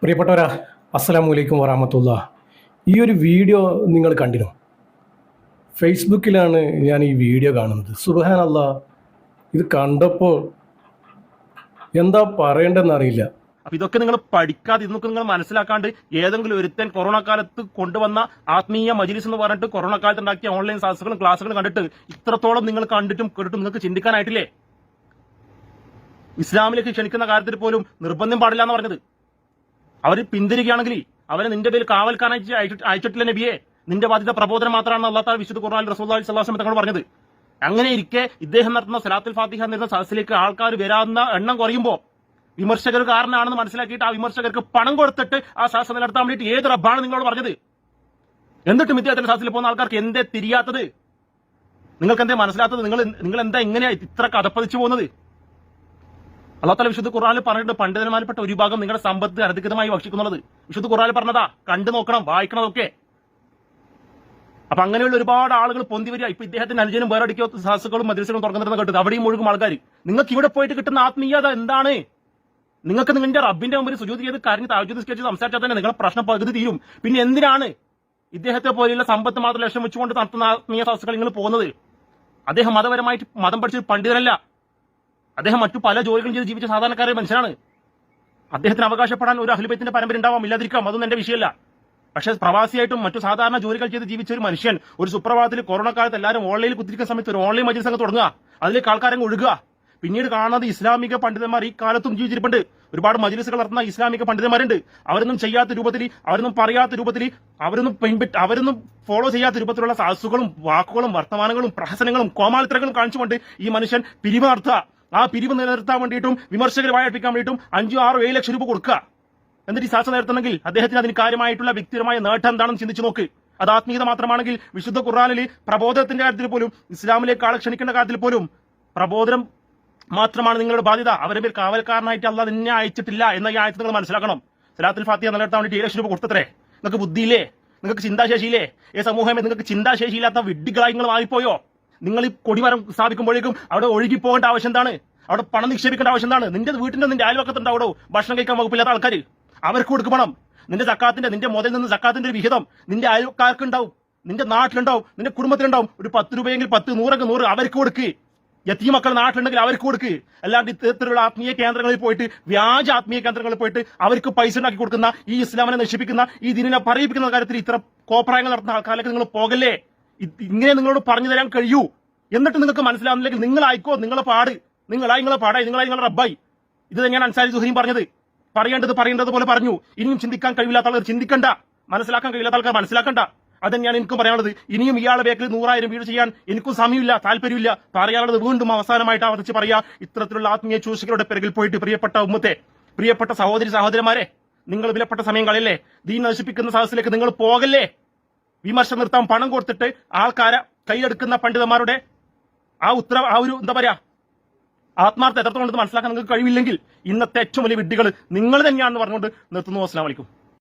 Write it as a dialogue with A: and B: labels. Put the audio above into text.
A: പ്രിയപ്പെട്ടവരാ അസ്സലാമു അലൈക്കും വറാമത്തുള്ള ഈ ഒരു വീഡിയോ നിങ്ങൾ കണ്ടിരുന്നു? ഫേസ്ബുക്കിലാണ് ഞാൻ ഈ വീഡിയോ കാണുന്നത്. സുബഹാനല്ല ഇത് കണ്ടപ്പോൾ എന്താ പറയേണ്ടതെന്ന് അറിയില്ല.
B: അപ്പൊ ഇതൊക്കെ നിങ്ങൾ പഠിക്കാതെ ഇതൊക്കെ നിങ്ങൾ മനസ്സിലാക്കാണ്ട് ഏതെങ്കിലും ഒരുത്തൻ കൊറോണ കാലത്ത് കൊണ്ടുവന്ന ആത്മീയ മജിലിസ് എന്ന് പറഞ്ഞിട്ട് കൊറോണ കാലത്ത് ഉണ്ടാക്കിയ ഓൺലൈൻ ക്ലാസ്സുകളും ക്ലാസ്സുകളും കണ്ടിട്ട് ഇത്രത്തോളം നിങ്ങൾ കണ്ടിട്ടും കേട്ടിട്ടും നിങ്ങൾക്ക് ചിന്തിക്കാനായിട്ടില്ലേ? ഇസ്ലാമിലേക്ക് ക്ഷണിക്കുന്ന കാര്യത്തിൽ പോലും നിർബന്ധം പാടില്ല എന്ന് പറഞ്ഞത്. അവർ പിന്തിരിക്കുകയാണെങ്കിൽ അവരെ നിന്റെ പേര് കാവൽക്കാരനായി അയച്ചിട്ടില്ല നബിയെ. നിന്റെ ബാധ്യത പ്രബോധനം മാത്രമാണ് അള്ളാഹ് വിശുദ്ധ ഖുർആൻ റസൂൽ സല്ലാസ്ലം തങ്ങൾ പറഞ്ഞത്. അങ്ങനെ ഇരിക്കെ ഇദ്ദേഹം നടത്തുന്ന സലാത്തുൽ ഫാത്തിഹ എന്ന സദസ്സിലേക്ക് ആൾക്കാർ വരാവുന്ന എണ്ണം കുറയുമ്പോൾ വിമർശകർ കാരണമാണെന്ന് മനസ്സിലാക്കിയിട്ട് ആ വിമർശകർക്ക് പണം കൊടുത്തിട്ട് ആ സദസ്സ് നിലനിർത്താൻ വേണ്ടിയിട്ട് ഏത് റബ്ബാണ് നിങ്ങളോട് പറഞ്ഞത്? എന്നിട്ടും ഇദ്ദേഹത്തിന്റെ സദസ്സിൽ പോകുന്ന ആൾക്കാർക്ക് എന്തേ തിരിയാത്തത്? നിങ്ങൾക്ക് എന്തേ മനസ്സിലാത്തത്? നിങ്ങൾ നിങ്ങൾ എന്താ ഇങ്ങനെ ഇത്ര കഥപ്പതിച്ചു പോകുന്നത്? അള്ളാഹ് വിശുദ്ധ ഖുറാനിൽ പറഞ്ഞിട്ട് പണ്ഡിതന്മാരിൽപ്പെട്ട ഒരു ഭാഗം നിങ്ങളുടെ സമ്പത്ത് അനധികൃതമായി ഭക്ഷിക്കുന്നുള്ളത് വിശുദ്ധ ഖുറാനിൽ പറഞ്ഞതാ കണ്ടു നോക്കണം വായിക്കണതൊക്കെ. അപ്പൊ അങ്ങനെയുള്ള ഒരുപാട് ആളുകൾ പൊന്തി വരിക. ഇപ്പൊ ഇദ്ദേഹത്തിന്റെ അനുജനും വേറടിക്കോ സാസുകളും മദ്രസകളും തുറന്നിരുന്ന കേട്ടത് അവിടെയും മുഴുകും ആൾക്കാർ. നിങ്ങൾക്ക് ഇവിടെ പോയിട്ട് കിട്ടുന്ന ആത്മീയത എന്താണ്? നിങ്ങൾക്ക് നിങ്ങളുടെ റബ്ബിന്റെ മുമ്പിൽ സുജൂതി ചെയ്ത് കരഞ്ഞ് താജൂത് സ്കെച്ച് സംസാരിച്ചാൽ തന്നെ നിങ്ങളുടെ പ്രശ്നം പകുതി തീരും. പിന്നെ എന്തിനാണ് ഇദ്ദേഹത്തെ പോലെയുള്ള സമ്പത്ത് മാത്രം ലക്ഷ്യം വെച്ചുകൊണ്ട് നടത്തുന്ന ആത്മീയ സാസുകൾ നിങ്ങൾ പോകുന്നത്? അദ്ദേഹം മതപരമായിട്ട് മതം പഠിച്ചൊരു പണ്ഡിതനല്ല. അദ്ദേഹം മറ്റു പല ജോലികളും ചെയ്ത് ജീവിച്ച സാധാരണക്കാരെ മനുഷ്യനാണ്. അദ്ദേഹത്തിന് അവകാശപ്പെടാൻ ഒരു അഹ്ലുബൈത്തിന്റെ പരമ്പര ഉണ്ടാവാം. ഇല്ലാതിരിക്കാം. അതൊന്നും എന്റെ വിഷയമല്ല. പക്ഷെ പ്രവാസിയായിട്ടും മറ്റു സാധാരണ ജോലികൾ ചെയ്ത് ജീവിച്ച ഒരു മനുഷ്യൻ ഒരു സുപ്രഭാതത്തിൽ കൊറോണ കാലത്ത് എല്ലാവരും ഓൺലൈനിൽ കുത്തിരിക്കുന്ന സമയത്ത് ഒരു ഓൺലൈൻ മജിൽസ് അങ്ങ് തുടങ്ങുക. അതിലേക്ക് ആൾക്കാരങ്ങ് ഒഴുകുക. പിന്നീട് കാണുന്നത് ഇസ്ലാമിക പണ്ഡിതന്മാർ ഈ കാലത്തും ജീവിച്ചിരിപ്പുണ്ട്. ഒരുപാട് മജിലിസുകൾ നടത്തുന്ന ഇസ്ലാമിക പണ്ഡിതന്മാരുണ്ട്. അവരൊന്നും ചെയ്യാത്ത രൂപത്തിൽ അവരൊന്നും പറയാത്ത രൂപത്തിൽ അവരൊന്നും പിൻപറ്റ് അവരൊന്നും ഫോളോ ചെയ്യാത്ത രൂപത്തിലുള്ള സാസുകളും വാക്കുകളും വർത്തമാനങ്ങളും പ്രഹസനങ്ങളും കോമാളിത്തരങ്ങളും കാണിച്ചുകൊണ്ട് ഈ മനുഷ്യൻ പിരിവ് നടത്തുക ആ പിരിവ് നിലനിർത്താൻ വേണ്ടിയിട്ടും വിമർശകരെ വാഴപ്പിക്കാൻ വേണ്ടിയിട്ടും അഞ്ചോ ആറോ ഏഴ് ലക്ഷം രൂപ കൊടുക്കുക. എന്നിട്ട് ഈ ശാസ്ത്രം നേരത്തണമെങ്കിൽ അദ്ദേഹത്തിന് അതിന് കാര്യമായിട്ടുള്ള വ്യക്തിപരമായ നേട്ടം എന്താണെന്ന് ചിന്തിച്ചു നോക്ക്. അത് ആത്മീയത മാത്രമാണെങ്കിൽ വിശുദ്ധ ഖുർആാനിൽ പ്രബോധനത്തിന്റെ കാര്യത്തിൽ പോലും ഇസ്ലാമിലേക്ക് ആളെ ക്ഷണിക്കേണ്ട കാര്യത്തിൽ പോലും പ്രബോധനം മാത്രമാണ് നിങ്ങളുടെ ബാധ്യത. അവരെ മേൽ കാവൽക്കാരനായിട്ട് അല്ല നിന്നെ അയച്ചിട്ടില്ല എന്ന ഈ ആഴ്ച നിങ്ങൾ മനസ്സിലാക്കണം. സലാത്തിൽ ഫാത്തിയ നിലനിർത്താൻ വേണ്ടി ഏഴ് ലക്ഷം രൂപ കൊടുത്തത്രേ. നിങ്ങൾക്ക് ബുദ്ധിയില്ലേ? നിങ്ങൾക്ക് ചിന്താശേഷിയില്ലേ? ഈ സമൂഹമേ നിങ്ങൾക്ക് ചിന്താശേഷിയില്ലാത്ത വിഡ്ഢികളായി നിങ്ങൾ മാറിപ്പോയോ? നിങ്ങൾ ഈ കൊടിമരം സ്ഥാപിക്കുമ്പോഴേക്കും അവിടെ ഒഴുകി പോകേണ്ട ആവശ്യം എന്താണ്? അവിടെ പണം നിക്ഷേപിക്കേണ്ട ആവശ്യം എന്താണ്? നിന്റെ വീട്ടിന്റെ നിന്റെ അയൽവക്കത്തുണ്ട് അവിടെ ഭക്ഷണം കഴിക്കാൻ വകുപ്പില്ലാത്ത ആൾക്കാർ. അവർക്ക് കൊടുക്കും പണം. നിന്റെ സക്കാത്തിന്റെ നിന്റെ മുതൽ നിന്ന് സക്കാത്തിന്റെ ഒരു വിഹിതം നിന്റെ അയൽക്കാർക്ക് ഉണ്ടാവും നിന്റെ നാട്ടിലുണ്ടാവും. നിന്റെ കുടുംബത്തിലുണ്ടാവും. ഒരു പത്ത് രൂപയെങ്കിൽ പത്ത് നൂറെങ്കിൽ നൂറ് അവർക്ക് കൊടുക്ക്. എത്തിയ മക്കൾ നാട്ടിലുണ്ടെങ്കിൽ അവർക്ക് കൊടുക്ക്. അല്ലാണ്ട് ഇത്തരത്തിലുള്ള ആത്മീയ കേന്ദ്രങ്ങളിൽ പോയിട്ട് വ്യാജ ആത്മീയ കേന്ദ്രങ്ങളിൽ പോയിട്ട് അവർക്ക് പൈസ ഉണ്ടാക്കി കൊടുക്കുന്ന ഈ ഇസ്ലാമിനെ നശിപ്പിക്കുന്ന ഈ ദിനെ പറയിപ്പിക്കുന്ന കാര്യത്തിൽ ഇത്ര കോപ്രായങ്ങൾ നടത്തുന്ന ആൾക്കാരിലേക്ക് നിങ്ങൾ പോകല്ലേ? ഇങ്ങനെ നിങ്ങളോട് പറഞ്ഞു തരാൻ കഴിയൂ. എന്നിട്ട് നിങ്ങൾക്ക് മനസ്സിലാവുന്നില്ലെങ്കിൽ നിങ്ങളായിക്കോ നിങ്ങളെ പാട്. നിങ്ങളായി നിങ്ങളെ പാടായി നിങ്ങളായി നിങ്ങളെ റബ്ബായി. ഇത് തന്നെയാണ് അൻസാരി ജുഹീം പറഞ്ഞത്. പറയേണ്ടത് പറയേണ്ടത് പോലെ പറഞ്ഞു. ഇനിയും ചിന്തിക്കാൻ കഴിയില്ലാത്ത ആൾക്കാർ ചിന്തിക്കണ്ട. മനസ്സിലാക്കാൻ കഴിയില്ലാത്ത ആൾക്കാർ മനസ്സിലാക്കണ്ട. അത് തന്നെയാണ് എനിക്കും പറയാനുള്ളത്. ഇനിയും ഇയാളെ ബേക്കിൽ നൂറായിരം വീട് ചെയ്യാൻ എനിക്കും സമയമില്ല താല്പര്യമില്ല. പറയാനുള്ളത് വീണ്ടും അവസാനമായിട്ട് ആവർത്തിച്ച് പറയാ. ഇത്തരത്തിലുള്ള ആത്മീയ ചൂഷകരുടെ പിറകിൽ പോയിട്ട് പ്രിയപ്പെട്ട ഉമ്മത്തെ പ്രിയപ്പെട്ട സഹോദരി സഹോദരന്മാരെ നിങ്ങൾ വിലപ്പെട്ട സമയം കളയല്ലേ? ദീൻ നശിപ്പിക്കുന്ന സാഹസത്തിലേക്ക് നിങ്ങൾ പോകല്ലേ? വിമർശനം നിർത്താൻ പണം കൊടുത്തിട്ട് ആൾക്കാരെ കൈയെടുക്കുന്ന പണ്ഡിതന്മാരുടെ ആ ഉത്തര ആ ഒരു എന്താ പറയാ ആത്മാർത്ഥ എത്രത്തോളം മനസ്സിലാക്കാൻ നിങ്ങൾക്ക് കഴിവില്ലെങ്കിൽ ഇന്നത്തെ ഏറ്റവും വലിയ വിഡ്ഢികൾ നിങ്ങൾ തന്നെയാണെന്ന് പറഞ്ഞുകൊണ്ട് നിർത്തുന്നു. അസ്സാം വലൈക്കും